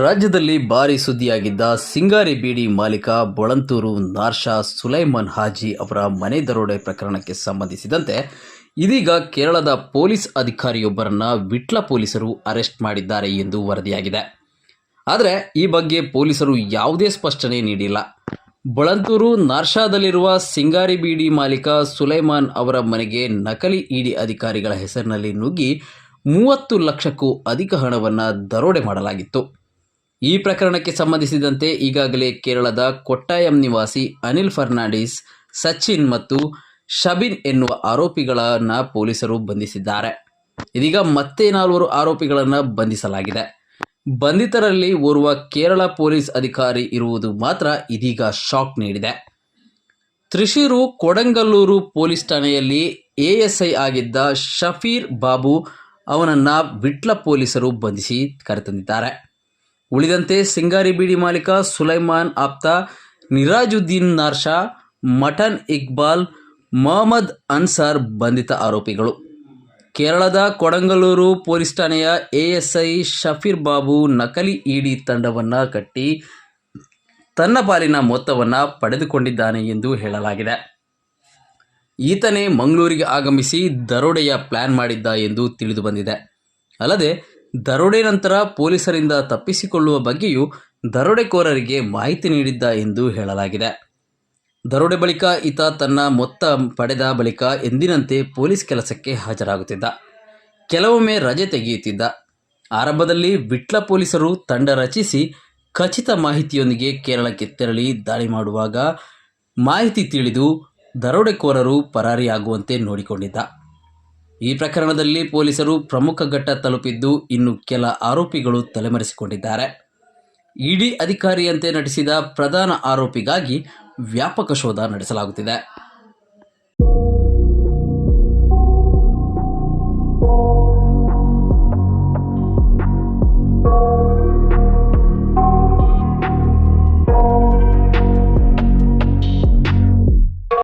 ರಾಜ್ಯದಲ್ಲಿ ಭಾರಿ ಸುದ್ದಿಯಾಗಿದ್ದ ಸಿಂಗಾರಿ ಬೀಡಿ ಮಾಲೀಕ ಬೊಳಂತೂರು ನಾರ್ಷಾ ಸುಲೈಮಾನ್ ಹಾಜಿ ಅವರ ಮನೆ ದರೋಡೆ ಪ್ರಕರಣಕ್ಕೆ ಸಂಬಂಧಿಸಿದಂತೆ ಇದೀಗ ಕೇರಳದ ಪೊಲೀಸ್ ಅಧಿಕಾರಿಯೊಬ್ಬರನ್ನ ವಿಟ್ಲ ಪೊಲೀಸರು ಅರೆಸ್ಟ್ ಮಾಡಿದ್ದಾರೆ ಎಂದು ವರದಿಯಾಗಿದೆ. ಆದರೆ ಈ ಬಗ್ಗೆ ಪೊಲೀಸರು ಯಾವುದೇ ಸ್ಪಷ್ಟನೆ ನೀಡಿಲ್ಲ. ಬಳಂತೂರು ನಾರ್ಷಾದಲ್ಲಿರುವ ಸಿಂಗಾರಿ ಬೀಡಿ ಮಾಲೀಕ ಸುಲೈಮಾನ್ ಅವರ ಮನೆಗೆ ನಕಲಿ ಇಡಿ ಅಧಿಕಾರಿಗಳ ಹೆಸರಿನಲ್ಲಿ ನುಗ್ಗಿ ಮೂವತ್ತು ಲಕ್ಷಕ್ಕೂ ಅಧಿಕ ಹಣವನ್ನು ದರೋಡೆ ಮಾಡಲಾಗಿತ್ತು. ಈ ಪ್ರಕರಣಕ್ಕೆ ಸಂಬಂಧಿಸಿದಂತೆ ಈಗಾಗಲೇ ಕೇರಳದ ಕೊಟ್ಟಾಯಂ ನಿವಾಸಿ ಅನಿಲ್ ಫರ್ನಾಂಡಿಸ್, ಸಚಿನ್ ಮತ್ತು ಶಬಿನ್ ಎನ್ನುವ ಆರೋಪಿಗಳನ್ನು ಪೊಲೀಸರು ಬಂಧಿಸಿದ್ದಾರೆ. ಇದೀಗ ಮತ್ತೆ ನಾಲ್ವರು ಆರೋಪಿಗಳನ್ನು ಬಂಧಿಸಲಾಗಿದೆ. ಬಂಧಿತರಲ್ಲಿ ಓರ್ವ ಕೇರಳ ಪೊಲೀಸ್ ಅಧಿಕಾರಿ ಇರುವುದು ಮಾತ್ರ ಇದೀಗ ಶಾಕ್ ನೀಡಿದೆ. ತ್ರಿಶೂರು ಕೊಡಂಗಲ್ಲೂರು ಪೊಲೀಸ್ ಠಾಣೆಯಲ್ಲಿ ಎಎಸ್ಐ ಆಗಿದ್ದ ಶಫೀರ್ ಬಾಬು ಅವನನ್ನು ವಿಟ್ಲ ಪೊಲೀಸರು ಬಂಧಿಸಿ ಕರೆತಂದಿದ್ದಾರೆ. ಉಳಿದಂತೆ ಸಿಂಗಾರಿ ಬೀಡಿ ಮಾಲೀಕ ಸುಲೈಮಾನ್ ಆಪ್ತ ನಿರಾಜುದ್ದೀನ್ ನಾರ್ಷಾ, ಮಟನ್ ಇಕ್ಬಾಲ್, ಮೊಹಮ್ಮದ್ ಅನ್ಸಾರ್ ಬಂಧಿತ ಆರೋಪಿಗಳು. ಕೇರಳದ ಕೊಡಂಗಲೂರು ಪೊಲೀಸ್ ಠಾಣೆಯ ಎಎಸ್ಐ ಶಫೀರ್ ಬಾಬು ನಕಲಿ ಇಡಿ ತಂಡವನ್ನು ಕಟ್ಟಿ ತನ್ನ ಪಾಲಿನ ಮೊತ್ತವನ್ನು ಪಡೆದುಕೊಂಡಿದ್ದಾನೆ ಎಂದು ಹೇಳಲಾಗಿದೆ. ಈತನೇ ಮಂಗಳೂರಿಗೆ ಆಗಮಿಸಿ ದರೋಡೆಯ ಪ್ಲಾನ್ ಮಾಡಿದ್ದ ಎಂದು ತಿಳಿದು ಬಂದಿದೆ. ಅಲ್ಲದೆ ದರೋಡೆ ನಂತರ ಪೊಲೀಸರಿಂದ ತಪ್ಪಿಸಿಕೊಳ್ಳುವ ಬಗ್ಗೆಯೂ ದರೋಡೆಕೋರರಿಗೆ ಮಾಹಿತಿ ನೀಡಿದ್ದ ಎಂದು ಹೇಳಲಾಗಿದೆ. ದರೋಡೆ ಬಳಿಕ ಈತ ತನ್ನ ಮೊತ್ತ ಪಡೆದ ಬಳಿಕ ಎಂದಿನಂತೆ ಪೊಲೀಸ್ ಕೆಲಸಕ್ಕೆ ಹಾಜರಾಗುತ್ತಿದ್ದ. ಕೆಲವೊಮ್ಮೆ ರಜೆ ತೆಗೆಯುತ್ತಿದ್ದ. ಆರಂಭದಲ್ಲಿ ವಿಟ್ಲ ಪೊಲೀಸರು ತಂಡ ರಚಿಸಿ ಖಚಿತ ಮಾಹಿತಿಯೊಂದಿಗೆ ಕೇರಳಕ್ಕೆ ತೆರಳಿ ದಾಳಿ ಮಾಡುವಾಗ ಮಾಹಿತಿ ತಿಳಿದು ದರೋಡೆಕೋರರು ಪರಾರಿಯಾಗುವಂತೆ ನೋಡಿಕೊಂಡಿದ್ದ. ಈ ಪ್ರಕರಣದಲ್ಲಿ ಪೊಲೀಸರು ಪ್ರಮುಖ ಘಟ್ಟ ತಲುಪಿದ್ದು ಇನ್ನು ಕೆಲ ಆರೋಪಿಗಳು ತಲೆಮರೆಸಿಕೊಂಡಿದ್ದಾರೆ. ಇಡಿ ಅಧಿಕಾರಿಯಂತೆ ನಟಿಸಿದ ಪ್ರಧಾನ ಆರೋಪಿಗಾಗಿ ವ್ಯಾಪಕ ಶೋಧ ನಡೆಸಲಾಗುತ್ತಿದೆ.